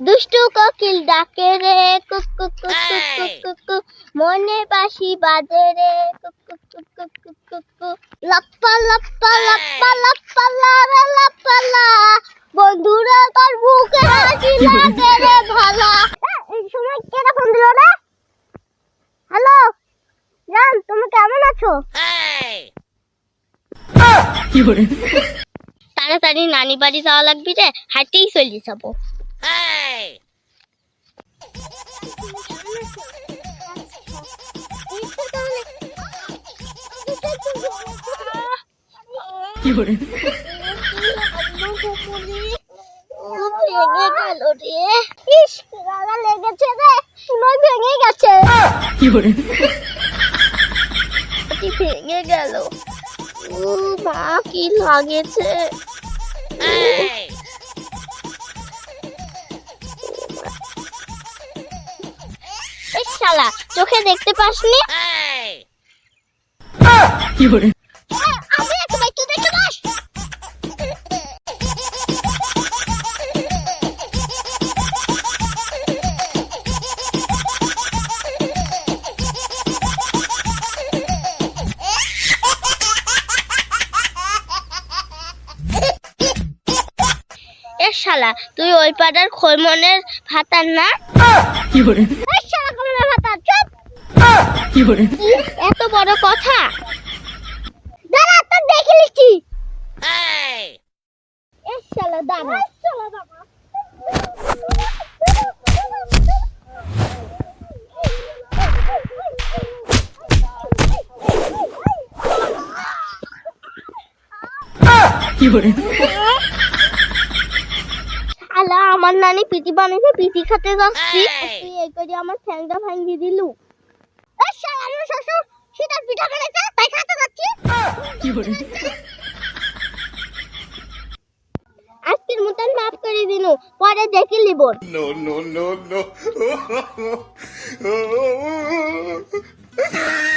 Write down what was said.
দুষ্টু কোকিল ডাকে রে কুক কুক কুক কুক কুক কুক কুক। মনে বাসি বাজে রে কুক কুক কুক কুক কুক কুক কুক। লাপ্পা লাপ্পা লাপ্পা লাপ্পা লা রে লাপ্পা লা। বন্ধুরা তোর বুকে হাসি লাগে রে ভালা। এই সময় কেন ফোন দিল রে? হ্যালো? জান তুমি কেমন আছো? তাড়াতাড়ি নানি বাড়ি যাওয়া লাগবে রে হাঁটেই চলে যাব। লেগেছে রে ভেঙে গেছে কি ভেঙে গেল? ও মা কি লাগেছে? শালা চোখে দেখতে পাসনি? শালা তুই ওই পাড়ার খৈমনের ভাতার না? এত বড় কথা? দাঁড়া তো দেখে নিচ্ছি। দাঁড়া। দাঁড়া আমার নানি পিটি বানিয়েছে পিটি খেতে যাচ্ছি। তুই এই করে আমার ঠ্যাংটা ভাঙি দিলু। এই শালা আমার শ্বশুর শীতল পিঠা বানাইছে তাই খেতে যাচ্ছি। আজকের মতন মাফ করে দিন পরে দেখে লিব নো নো নো no.